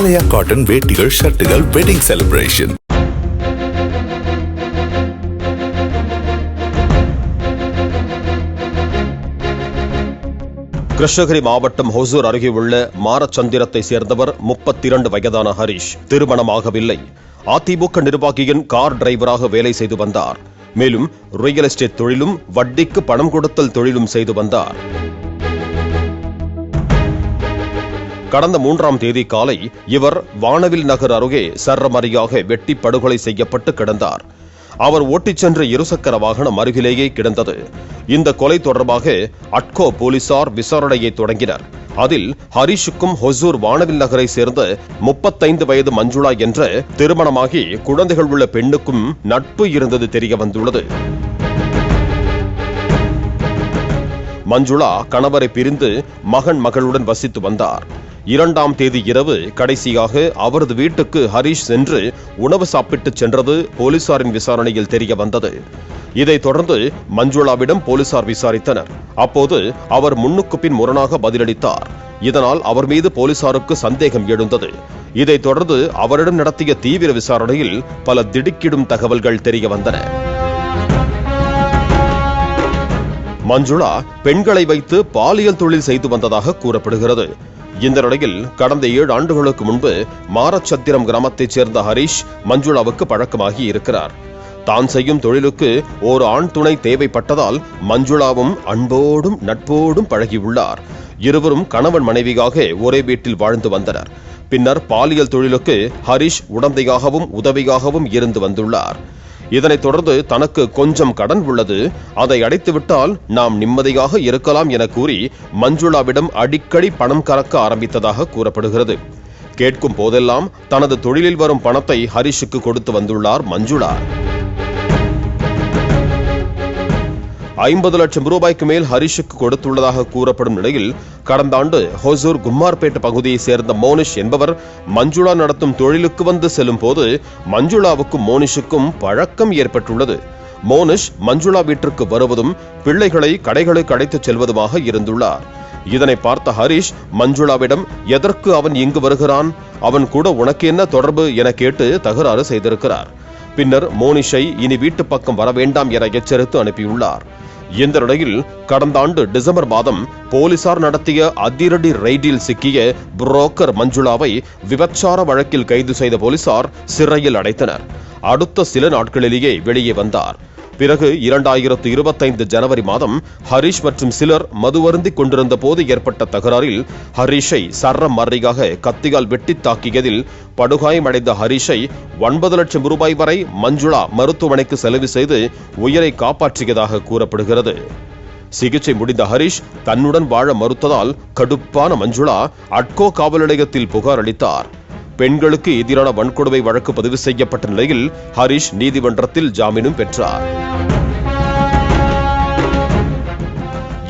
ஆலயா cotton வேட்டிகள் ஷர்ட்டுகள் wedding celebration Krishnagiri மாவட்டம் ஹொசூர் அருகே உள்ள மாரச்சந்திரத்தை சேர்ந்தவர் முப்பத்தி இரண்டு வயதான ஹரிஷ் திருமணமாகவில்லை. அதிமுக நிர்வாகியின் கார் டிரைவராக வேலை செய்து வந்தார். மேலும் ரியல் எஸ்டேட் தொழிலும் வட்டிக்கு பணம் கொடுத்தல் தொழிலும் செய்து வந்தார். கடந்த மூன்றாம் தேதி காலை இவர் வானவில் நகர் அருகே சரமரியாக வெட்டி படுகொலை செய்யப்பட்டு கிடந்தார். அவர் ஓட்டிச் சென்ற இருசக்கர வாகனம் அருகிலேயே கிடந்தது. இந்த கொலை தொடர்பாக அட்கோ போலீசார் விசாரணையை தொடங்கினர். அதில் ஹரிஷுக்கும் ஹொசூர் வானவில் நகரை சேர்ந்த முப்பத்தைந்து வயது மஞ்சுளா என்ற திருமணமாகி குழந்தைகள் உள்ள பெண்ணுக்கும் நட்பு இருந்தது தெரிய வந்துள்ளது மஞ்சுளா கணவரை பிரிந்து மகன் மகளுடன் வசித்து வந்தார். இரண்டாம் தேதி இரவு கடைசியாக அவரது வீட்டுக்கு ஹரிஷ் சென்று உணவு சாப்பிட்டு சென்றது போலீசாரின் விசாரணையில் தெரிய வந்தது. இதைத் தொடர்ந்து மஞ்சுளாவிடம் போலீசார் விசாரித்தனர். அப்போது அவர் முன்னுக்கு பின் முரணாக பதிலளித்தார். இதனால் அவர் மீது போலீசாருக்கு சந்தேகம் எழுந்தது. இதைத் தொடர்ந்து அவரிடம் நடத்திய தீவிர விசாரணையில் பல திடுக்கிடும் தகவல்கள் தெரிய வந்தன. மஞ்சுளா பெண்களை வைத்து பாலியல் தொழில் செய்து வந்ததாக கூறப்படுகிறது. இந்த நிலையில் கடந்த ஏழு ஆண்டுகளுக்கு முன்பு மாரச்சத்திரம் கிராமத்தைச் சேர்ந்த ஹரிஷ் மஞ்சுளாவுக்கு பழக்கமாகி இருக்கிறார். தான் செய்யும் தொழிலுக்கு ஒரு ஆண் துணை தேவைப்பட்டதால் மஞ்சுளாவும் அன்போடும் நட்போடும் பழகியுள்ளார். இருவரும் கணவன் மனைவியாக ஒரே வீட்டில் வாழ்ந்து வந்தனர். பின்னர் பாலியல் தொழிலுக்கு ஹரிஷ் உடந்தையாகவும் உதவியாகவும் இருந்து வந்துள்ளார். இதனைத் தொடர்ந்து தனக்கு கொஞ்சம் கடன் உள்ளது. அதை அடைத்துவிட்டால் நாம் நிம்மதியாக இருக்கலாம் என கூறி மஞ்சுளாவிடம் அடிக்கடி பணம் கறக்க ஆரம்பித்ததாக கூறப்படுகிறது. கேட்கும் போதெல்லாம் தனது தொழிலில் வரும் பணத்தை ஹரிஷுக்கு கொடுத்து வந்துள்ளார் மஞ்சுளா. ஐம்பது லட்சம் ரூபாய்க்கு மேல் ஹரிஷுக்கு கொடுத்துள்ளதாக கூறப்படும் நிலையில் கடந்த ஆண்டு ஹொசூர் கும்மார்பேட் பகுதியைச் சேர்ந்த மோனிஷ் என்பவர் மஞ்சுளா நடத்தும் தொழிலுக்கு வந்து செல்லும் போது மஞ்சுளாவுக்கும் மோனிஷுக்கும் பழக்கம் ஏற்பட்டுள்ளது. மோனிஷ் மஞ்சுளா வீட்டிற்கு வருவதும் பிள்ளைகளை கடைகளுக்கு அழைத்துச் செல்வதுமாக இருந்துள்ளார். இதனை பார்த்த ஹரிஷ் மஞ்சுளாவிடம் எதற்கு அவன் இங்கு வருகிறான்? அவன் கூட உனக்கு என்ன தொடர்பு? என கேட்டு தகராறு செய்திருக்கிறார். பின்னர் மோனிஷை இனி வீட்டு பக்கம் வர வேண்டாம் என எச்சரித்து அனுப்பியுள்ளார். இந்த நிலையில் கடந்த ஆண்டு டிசம்பர் மாதம் போலீசார் நடத்திய அதிரடி ரெய்டில் சிக்கிய புரோக்கர் மஞ்சுளாவை விபச்சார வழக்கில் கைது செய்த போலீசார் சிறையில் அடைத்தனர். அடுத்த சில நாட்களிலேயே வெளியே வந்தார். பிறகு இரண்டாயிரத்து இருபத்தைந்து ஜனவரி மாதம் ஹரிஷ் மற்றும் சிலர் மதுவருந்திக் கொண்டிருந்த போது ஏற்பட்ட தகராறில் ஹரிஷை சர்ற மறையாக கத்தியால் வெட்டி தாக்கியதில் படுகாயமடைந்த ஹரிஷை ஒன்பது லட்சம் ரூபாய் வரை மஞ்சுளா மருத்துவமனைக்கு செலவு செய்து உயிரை காப்பாற்றியதாக கூறப்படுகிறது. சிகிச்சை முடிந்த ஹரிஷ் தன்னுடன் வாழ மறுத்ததால் கடுப்பான மஞ்சுளா அட்கோ காவல் நிலையத்தில் புகார் அளித்தார். பெண்களுக்கு எதிரான வன்கொடுமை வழக்கு பதிவு செய்யப்பட்ட நிலையில் ஹரிஷ் நீதிமன்றத்தில் ஜாமீனும் பெற்றார்.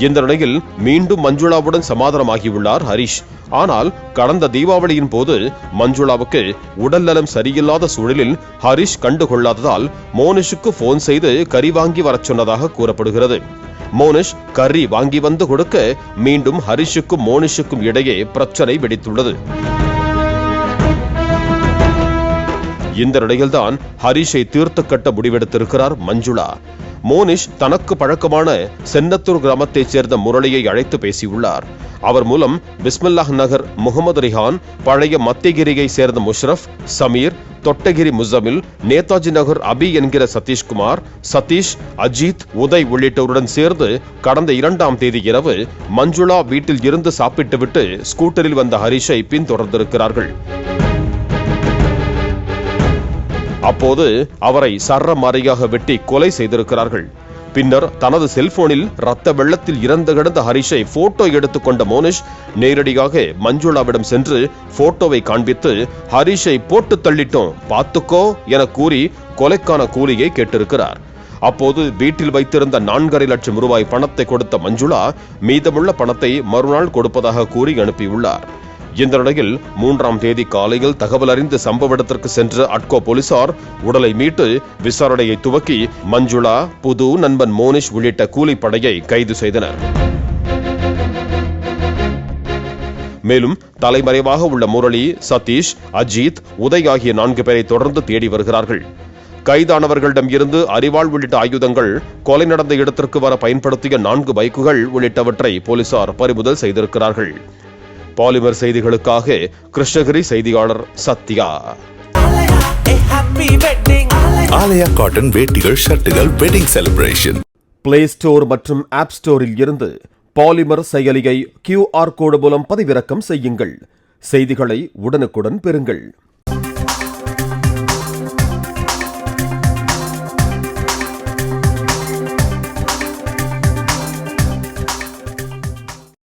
இந்த நிலையில் மீண்டும் மஞ்சுளாவுடன் சமாதானமாகியுள்ளார் ஹரிஷ். ஆனால் கடந்த தீபாவளியின் போது மஞ்சுளாவுக்கு உடல் நலம் சரியில்லாத சூழலில் ஹரிஷ் கண்டுகொள்ளாததால் மோனிஷுக்கு போன் செய்து கறி வாங்கி வரச் சொன்னதாக கூறப்படுகிறது. மோனிஷ் கறி வாங்கி வந்து கொடுக்க மீண்டும் ஹரிஷுக்கும் மோனிஷுக்கும் இடையே பிரச்சனை வெடித்துள்ளது. இந்த நிலையில்தான் ஹரிஷை தீர்த்து கட்ட முடிவெடுத்திருக்கிறார் மஞ்சுளா. மோனிஷ் தனக்கு பழக்கமான சென்னத்தூர் கிராமத்தைச் சேர்ந்த முரளியை அழைத்து பேசியுள்ளார். அவர் மூலம் பிஸ்மில்லாஹ் நகர் முகமது ரிஹான் பழைய மத்திகிரியை சேர்ந்த முஷ்ரஃப் சமீர் தொட்டகிரி முசமில் நேதாஜி நகர் அபி என்கிற சதீஷ்குமார் சதீஷ் அஜித் உதய் உள்ளிட்டோருடன் சேர்ந்து கடந்த இரண்டாம் தேதி இரவு மஞ்சுளா வீட்டில் இருந்து சாப்பிட்டுவிட்டு ஸ்கூட்டரில் வந்த ஹரிஷை பின்தொடர்ந்திருக்கிறார்கள். அப்போது அவரை சர்ற மாறியாக வெட்டி கொலை செய்திருக்கிறார்கள். பின்னர் தனது செல்போனில் ரத்த வெள்ளத்தில் இறந்து கிடந்த ஹரிஷை போட்டோ எடுத்துக்கொண்ட மோனிஷ் நேரடியாக மஞ்சுளாவிடம் சென்று போட்டோவை காண்பித்து ஹரிஷை போட்டு தள்ளிட்டோம் பார்த்துக்கோ என கூறி கொலைக்கான கூலியை கேட்டிருக்கிறார். அப்போது வீட்டில் வைத்திருந்த நான்கரை லட்சம் ரூபாய் பணத்தை கொடுத்த மஞ்சுளா மீதமுள்ள பணத்தை மறுநாள் கொடுப்பதாக கூறி அனுப்பியுள்ளார். இந்த நிலையில் மூன்றாம் தேதி காலையில் தகவல் அறிந்து சம்பவ இடத்திற்கு சென்ற அட்கோ போலீசார் உடலை மீட்டு விசாரணையை துவக்கி மஞ்சுளா புது நண்பன் மோனிஷ் உள்ளிட்ட கூலிப்படையை கைது செய்தனர். மேலும் தலைமறைவாக உள்ள முரளி சதீஷ் அஜித் உதய் ஆகிய நான்கு பேரை தொடர்ந்து தேடி வருகிறார்கள். கைதானவர்களிடம் இருந்து அரிவாள் உள்ளிட்ட ஆயுதங்கள் கொலை நடந்த இடத்திற்கு வர பயன்படுத்திய நான்கு பைக்குகள் உள்ளிட்டவற்றை போலீசார் பறிமுதல் செய்திருக்கிறார்கள். பாலிமர் செய்திகளுக்காக கிருஷ்ணகிரி செய்தியாளர் சத்யா. ஆலயா காட்டன் வேட்டிகள் ஷர்ட்டுகள் வெட்டிங் செலிப்ரேஷன் பிளே ஸ்டோர் மற்றும் ஆப் ஸ்டோரில் இருந்து பாலிமர் செயலியை கியூஆர் கோடு மூலம் பதிவிறக்கம் செய்யுங்கள். செய்திகளை உடனுக்குடன் பெறுங்கள்.